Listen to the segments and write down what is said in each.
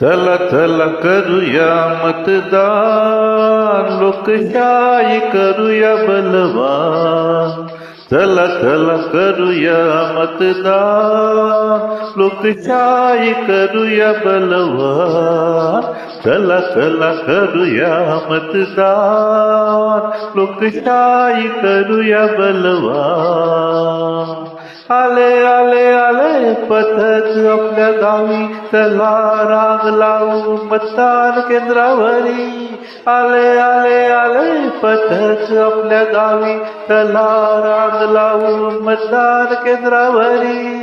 चला चला करूया मतदान. लोकशाही करूया बलवान. चला चला करूया मतदान. लोकशाही करूया बलवान. चला चला करूया मतदान. लोकशाही करूया बलवान. आले आले आले पथक आपल्या गावी. चला राग लावू मतदान केंद्रावरी. आले आले आले पथक आपल्या गावी. चला राग लावू मतदान केंद्रावरी.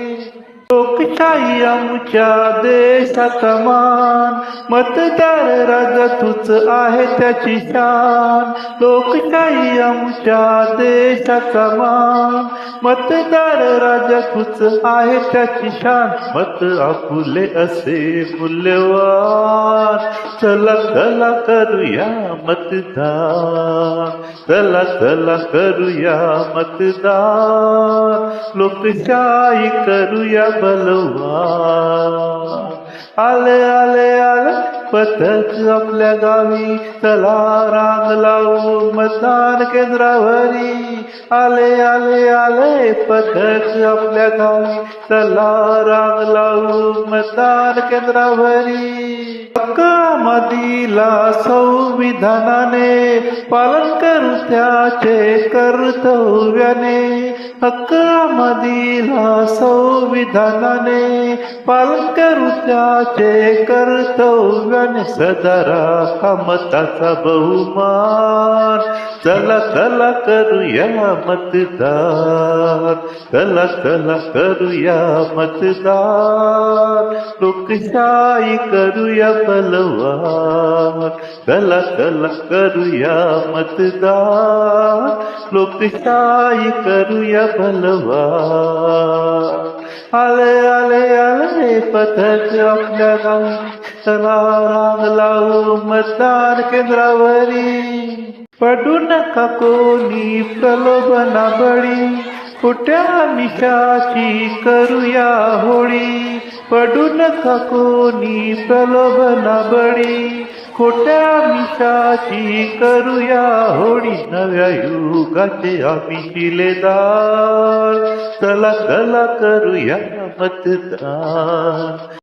लोकशाही आमच्या देशात मान मतदार राजा तूच आहे त्याची शान. लोकशाही आमच्या देशात मान मतदार राजा तूच आहे त्याची शान. मत आपुले असे मूल्यवान. चला चला करूया मतदान. चला चला करूया मतदान. लोकशाही करूया बलवा आले आले आले. पथक आपल्या गावी चला रांग लावू मतदान केंद्रावरी. आले आले आले पथक आपल्या गावी चला रांग लावू मतदान केंद्रावरी. हक्कामधीला संविधानाने पालन करू त्याचे कर्तव्याने हक्कामधीला संविधानाने पालन करू त्याचे कर्तव्य सदा सदरा मताचा बहुमान. चला चला करूया मतदार चला चला करूया मतदार लोकशाही करूया बलवान. चला चला करूया मतदार लोकशाही करूया बलवान. आले आले आले पथक आपल्या चला रांग लावू मतदान केंद्रावरी. पडू नका कोणी प्रलोभना बळी. कुठ्या मिशाची करूया होळी. पडू नका कोणी प्रलोभना बळी. खोट्या मिशाची करूया होळी. नव्या युगाचे आम्ही शिलेदार. चला चला करूया मतदान.